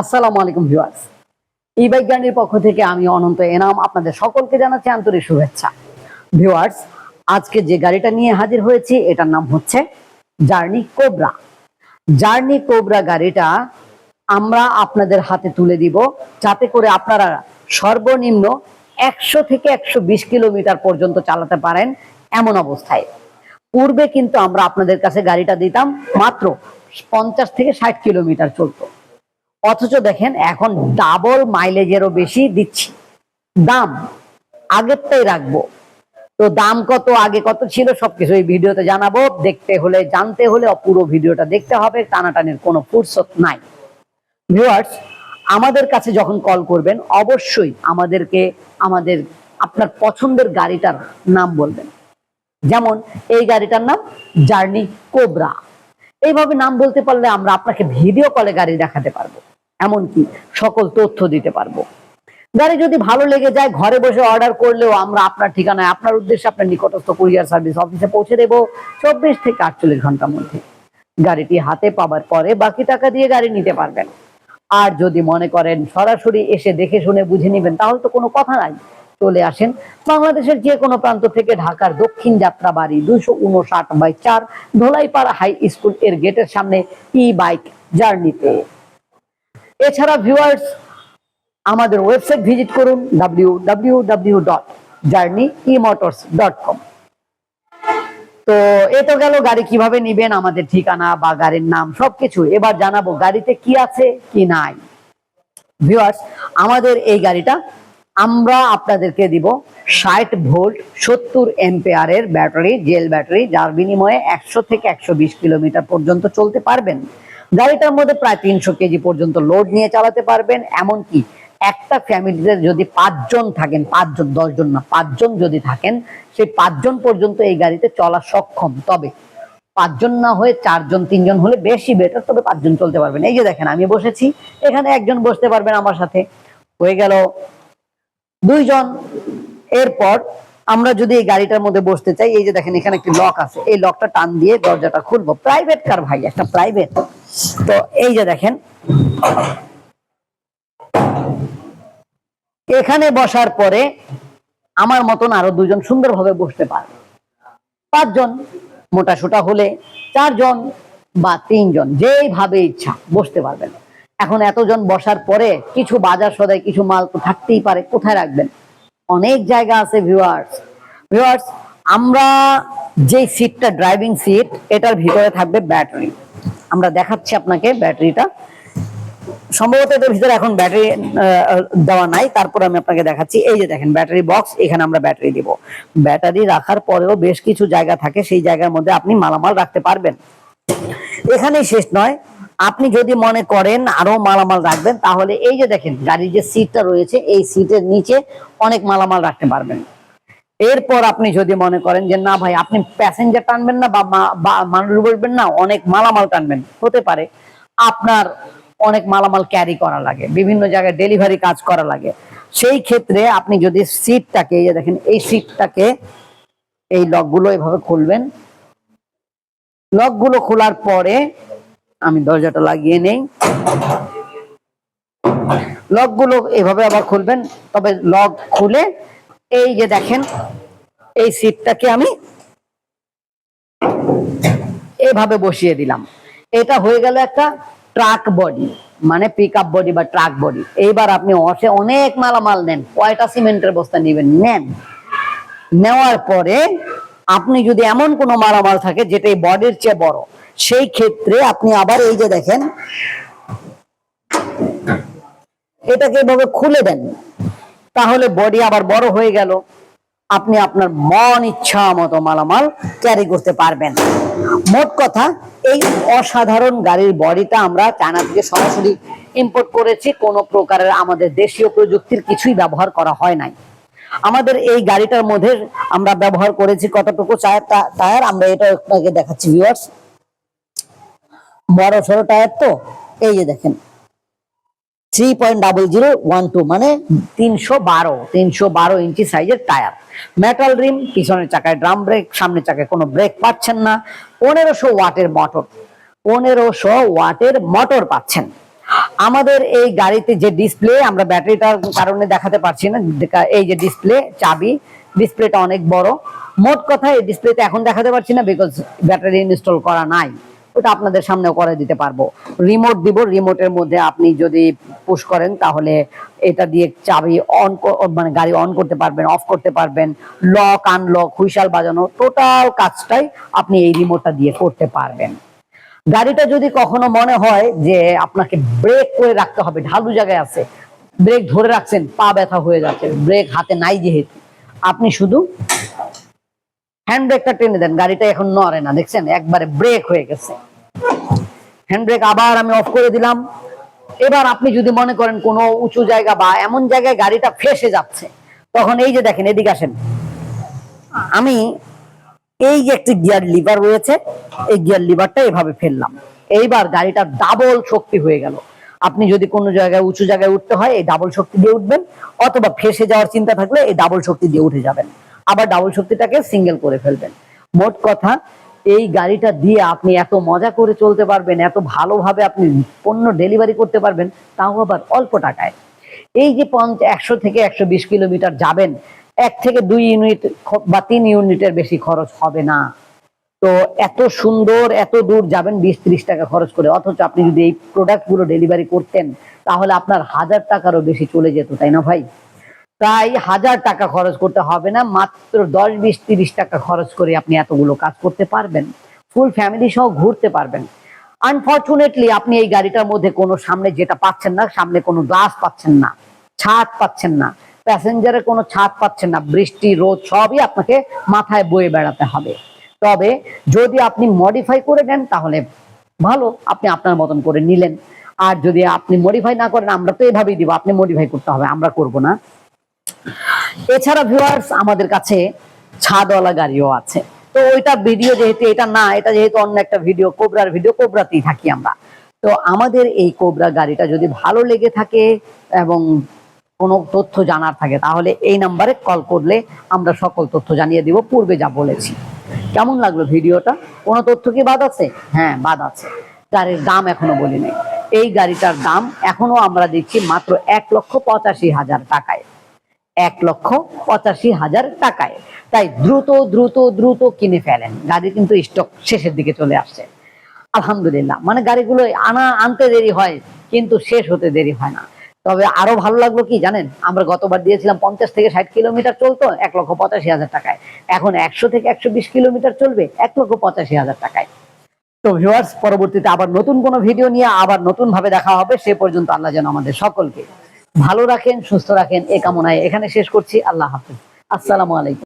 আসসালামু আলাইকুম ভিউয়ার্স। ই জার্নির পক্ষ থেকে আমি অনন্ত এনাম, আপনাদের সকলকে জানাচ্ছি আন্তরিক শুভেচ্ছা। ভিউয়ার্স, আজকে যে গাড়িটা নিয়ে হাজির হয়েছি, এটার নাম হচ্ছে জার্নি কোবরা জার্নি কোবরা গাড়িটা আমরা আপনাদের হাতে তুলে দিব, যাতে করে আপনারা সর্বনিম্ন একশো থেকে একশো বিশ কিলোমিটার পর্যন্ত চালাতে পারেন এমন অবস্থায়। পূর্বে কিন্তু আমরা আপনাদের কাছে গাড়িটা দিতাম মাত্র পঞ্চাশ থেকে ষাট কিলোমিটার চলতো। অথচ দেখেন এখন ডাবল মাইলেজেরও বেশি দিচ্ছি। দাম আগেরটাই রাখব। তো দাম কত, আগে কত ছিল সবকিছু এই ভিডিওতে জানাব। দেখতে হলে, জানতে হলে পুরো ভিডিওটা দেখতে হবে, টানাটানির কোনো ফুরসত নাই। ভিউয়ার্স, আমাদের কাছে যখন কল করবেন, অবশ্যই আমাদেরকে, আমাদের, আপনার পছন্দের গাড়িটার নাম বলবেন। যেমন, এই গাড়িটার নাম জার্নি কোবরা এইভাবে নাম বলতে পারলে আমরা আপনাকে ভিডিও কলে গাড়ি দেখাতে পারব। এমনকি সকল তথ্য দিতে পারব। গাড়ি যদি ভালো লেগে যায়, ঘরে বসে অর্ডার করলেও আমরা আপনার ঠিকানায়, আপনার উদ্দেশ্যে আপনার নিকটস্থ কুরিয়ার সার্ভিস অফিসে পৌঁছে দেবো চব্বিশ থেকে আটচল্লিশ ঘণ্টার মধ্যে। গাড়িটি হাতে পাবার পরে বাকি টাকা দিয়ে গাড়ি নিতে পারবেন। আর যদি মনে করেন সরাসরি এসে দেখে শুনে বুঝে নেবেন, তাহলে তো কোনো কথা নাই। চলে আসেন বাংলাদেশের যে কোনো প্রান্ত থেকে ঢাকার দক্ষিণ যাত্রা বাড়ি দুইশো উনষাট বাই চার ধোলাইপাড়া হাই স্কুলের গেটের সামনে ই বাইক জার্নিতে এছাড়া ভিউয়ার্স আমাদের ওয়েবসাইট ভিজিট করুন W W W dot journey emotors dot com তো এ তো গেল গাড়ি কীভাবে নিবেন, আমাদের ঠিকানা বা গাড়ির নাম, সবকিছু। এবার জানাব গাড়িতে কি আছে, কি নাই। ভিউয়ার্স আমাদের এই গাড়িটা আমরা আপনাদেরকে দিব ষাট ভোল্ট সত্তর এম্পেয়ারের ব্যাটারি জেল ব্যাটারি যার বিনিময়ে একশো থেকে একশো বিশ কিলোমিটার পর্যন্ত চলতে পারবেন। গাড়িটার মধ্যে প্রায় তিনশো কেজি পর্যন্ত লোড নিয়ে চালাতে পারবেন। এমনকি একটা ফ্যামিলিতে যদি পাঁচজন থাকেন, পাঁচজন, দশজন না, পাঁচজন যদি থাকেন, সেই পাঁচজন পর্যন্ত এই গাড়িতে চলা সক্ষম। তবে পাঁচজন না হয়ে চারজন, তিনজন হলে বেশি বেটার তবে পাঁচজন চলতে পারবেন। এই যে দেখেন, আমি বসেছি। এখানে একজন বসতে পারবেন আমার সাথে। হয়ে গেল দুইজন। এরপর আমরা যদি এই গাড়িটার মধ্যে বসতে চাই, এই যে দেখেন এখানে একটি লক আছে। এই লকটা টান দিয়ে দরজাটা খুলবো। প্রাইভেট কার ভাই, একটা প্রাইভেট তো এই যে দেখেন, এখানে বসার পরে আমার মতন আরও দুজন সুন্দরভাবে বসতে পারবে। পাঁচজন মোটা সোটা হলে চারজন বা তিনজন, যেইভাবে ইচ্ছা বসতে পারবেন। এখন এতজন বসার পরে কিছু বাজার সদায় কিছু মাল তো থাকতেই পারে, কোথায় রাখবেন? অনেক জায়গা আছে ভিউয়ার্স ভিউয়ার্স আমরা যে সিটটা ড্রাইভিং সিট এটার ভিতরে থাকবে ব্যাটারি আমরা দেখাচ্ছি আপনাকে ব্যাটারিটা সম্ভবত এটার ভিতরে এখন ব্যাটারি দেওয়া নাই। তারপর আমি আপনাকে দেখাচ্ছি। এই যে দেখেন ব্যাটারি বক্স এখানে আমরা ব্যাটারি দিব। ব্যাটারি রাখার পরেও বেশ কিছু জায়গা থাকে। সেই জায়গার মধ্যে আপনি মালামাল রাখতে পারবেন। এখানেই শেষ নয়। আপনি যদি মনে করেন আরও মালামাল রাখবেন, তাহলে এই যে দেখেন, গাড়ির যে সিটটা রয়েছে, এই সিটের নিচে অনেক মালামাল রাখতে পারবেন। এরপর আপনি যদি মনে করেন যে, না ভাই, আপনি প্যাসেঞ্জার টানবেন না বা মানুষ বলবেন না, অনেক মালামাল টানবেন। হতে পারে, আপনার অনেক মালামাল ক্যারি করা লাগে, বিভিন্ন জায়গায় ডেলিভারি কাজ করা লাগে। সেই ক্ষেত্রে আপনি যদি সিটটাকে এই যে দেখেন, এই সিটটাকে এই লকগুলো এভাবে খুলবেন। লকগুলো খোলার পরে আমি দরজাটা লাগিয়ে নেই। লকগুলো এভাবে আবার খুলবেন, তবে লক খুলে এই যে দেখেন, এই সিটটাকে আমি এভাবে বসিয়ে দিলাম। এটা হয়ে গেল একটা ট্রাক বডি মানে পিক আপ বডি বা ট্রাক বডি। এইবার আপনি অসে অনেক মালামাল নেন, কয়টা সিমেন্টের বস্তা নেবেন? নেন। নেওয়ার পরে আপনি যদি এমন কোনো মালামাল থাকে যেটা এই বডির চেয়ে বড়, সেই ক্ষেত্রে আপনি আবার এই যে দেখেন, এটাকে এভাবে খুলে দেন, তাহলে বডি আবার বড় হয়ে গেল। আপনি আপনার মন ইচ্ছা মতো মালামাল ক্যারি করতে পারবেন। মোট কথা, এই অসাধারণ গাড়ির বডিটা আমরা চায়না থেকে সরাসরি ইম্পোর্ট করেছি। কোনো প্রকারের আমাদের দেশীয় প্রযুক্তির কিছুই ব্যবহার করা হয় নাই। আমাদের এই গাড়িটার মধ্যে আমরা ব্যবহার করেছি কতটুকু টায়ার টায়ার, আমরা এটা আপনাকে দেখাচ্ছি ভিউয়ার্স বড় সড়ো টায়ার তো, এই যে দেখেন। Three point double zero one two মানে তিনশো বারো তিনশো বারো ইঞ্চি সাইজের টায়ার। মেটাল রিম পিছনের চাকায় ড্রাম ব্রেক সামনের চাকায় কোনো ব্রেক পাচ্ছেন না। পনেরোশো ওয়াটের মোটর পনেরোশো ওয়াটের মোটর পাচ্ছেন। আমাদের এই গাড়িতে যে ডিসপ্লে আমরা ব্যাটারিটার কারণে দেখাতে পারছি না এই যে ডিসপ্লে চাবি ডিসপ্লেটা অনেক বড়। মোট কথা, এই ডিসপ্লেতে এখন দেখাতে পারছি না বিকজ ব্যাটারি ইনস্টল করা নাই। ওটা আপনাদের সামনেও করে দিতে পারব। রিমোট দিব রিমোটের মধ্যে আপনি যদি পুশ করেন, তাহলে এটা দিয়ে চাবি অন মানে গাড়ি অন করতে পারবেন অফ করতে পারবেন। লক আনলক হুইশাল বাজানো টোটাল কাজটাই আপনি এই রিমোটটা দিয়ে করতে পারবেন। গাড়িটা যদি কখনো মনে হয় যে আপনাকে ব্রেক করে রাখতে হবে, ঢালু জায়গায় আছে ব্রেক ধরে রাখছেন, পা ব্যথা হয়ে যাচ্ছে ব্রেক হাতে নাই যেহেতু, আপনি শুধু হ্যান্ড ব্রেকটা টেনে দেন, গাড়িটা এখন নড়ে না, দেখছেন? একবারে ব্রেক হয়ে গেছে। হ্যান্ড ব্রেক আবার আমি অফ করে দিলাম। এবার আপনি যদি মনে করেন কোনো উঁচু জায়গা বা এমন জায়গায় গাড়িটা ফেসে যাচ্ছে, তখন এই যে দেখেন, এদিকে আসেন। আমি এই যে একটি গিয়ার লিভার রয়েছে, এই গিয়ার লিভারটা এভাবে ফেললাম। এইবার গাড়িটা ডাবল শক্তি হয়ে গেল। আপনি যদি কোনো জায়গায়, উঁচু জায়গায় উঠতে হয়, এই ডাবল শক্তি দিয়ে উঠবেন। অথবা ফেসে যাওয়ার চিন্তা থাকলে এই ডাবল শক্তি দিয়ে উঠে যাবেন। আবার ডাবল শক্তিটাকে সিঙ্গেল করে ফেলবেন। মোট কথা, এই গাড়িটা দিয়ে আপনি এত মজা করে চলতে পারবেন, এত ভালোভাবে আপনি পণ্য ডেলিভারি করতে পারবেন, তাও আবার অল্প টাকায়। এই যে পঞ্চ, একশো থেকে একশো বিশ কিলোমিটার যাবেন এক থেকে দুই ইউনিট বা তিন ইউনিটের বেশি খরচ হবে না। তো এত সুন্দর, এত দূর যাবেন বিশ ত্রিশ টাকা খরচ করে। অথচ আপনি যদি এই প্রোডাক্টগুলো ডেলিভারি করতেন, তাহলে আপনার হাজার টাকারও বেশি চলে যেত, তাই না ভাই? তাই হাজার টাকা খরচ করতে হবে না, মাত্র দশ, বিশ, তিরিশ টাকা খরচ করে আপনি এতগুলো কাজ করতে পারবেন। ফুল ফ্যামিলি সহ ঘুরতে পারবেন। আনফর্চুনেটলি আপনি এই গাড়িটার মধ্যে কোনো সামনে যেটা পাচ্ছেন না, সামনে কোনো গ্লাস পাচ্ছেন না, ছাদ পাচ্ছেন না। প্যাসেঞ্জারের কোনো ছাদ পাচ্ছেন না, বৃষ্টি, রোদ, সবই আপনাকে মাথায় বয়ে বেড়াতে হবে। তবে যদি আপনি মডিফাই করে নেন, তাহলে ভালো, আপনি আপনার মতন করে নিলেন। আর যদি আপনি মডিফাই না করেন, আমরা তো এভাবেই দিব, আপনি মডিফাই করতে হবে, আমরা করব না। এছাড়া ভিউয়ার্স আমাদের কাছে ছাদওয়ালা গাড়িও আছে। তো ওইটা ভিডিও যেহেতু, এটা না, এটা যেহেতু অন্য একটা ভিডিও কোবরার ভিডিও কোবরাতেই থাকি আমরা। তো আমাদের এই কোবরা গাড়িটা যদি ভালো লেগে থাকে এবং কোনো তথ্য জানার থাকে, তাহলে এই নাম্বারে কল করলে আমরা সকল তথ্য জানিয়ে দিব, পূর্বে যা বলেছি। কেমন লাগল ভিডিওটা? কোনো তথ্য কি বাদ আছে? হ্যাঁ বাদ আছে। গাড়ির দাম এখনও বলি নাই। এই গাড়িটার দাম এখনও আমরা দিচ্ছি মাত্র এক লক্ষ পঁচাশি হাজার টাকায়। এক লক্ষ পঁচাশি হাজার টাকায়। তাই দ্রুত দ্রুত দ্রুত কিনে ফেলেন। গাড়ি কিন্তু স্টক শেষের দিকে চলে আসছে। আলহামদুলিল্লাহ। মানে গাড়িগুলো আনা, আনতে দেরি হয়, কিন্তু শেষ হতে দেরি হয় না। তবে আরও ভালো লাগল কি জানেন? আমরা গতবার দিয়েছিলাম পঞ্চাশ থেকে ষাট কিলোমিটার চলতো, এক লক্ষ পঁচাশি হাজার টাকায়। এখন একশো থেকে একশো বিশ কিলোমিটার চলবে, এক লক্ষ পঁচাশি হাজার টাকায়। তো ভিউয়ার্স পরবর্তীতে আবার নতুন কোনো ভিডিও নিয়ে আবার নতুন ভাবে দেখা হবে, সে পর্যন্ত আল্লাহ যেন আমাদের সকলকে ভালো রাখেন, সুস্থ রাখেন, এ কামনায় এখানে শেষ করছি। আল্লাহ হাফিজ। আসসালামু আলাইকুম।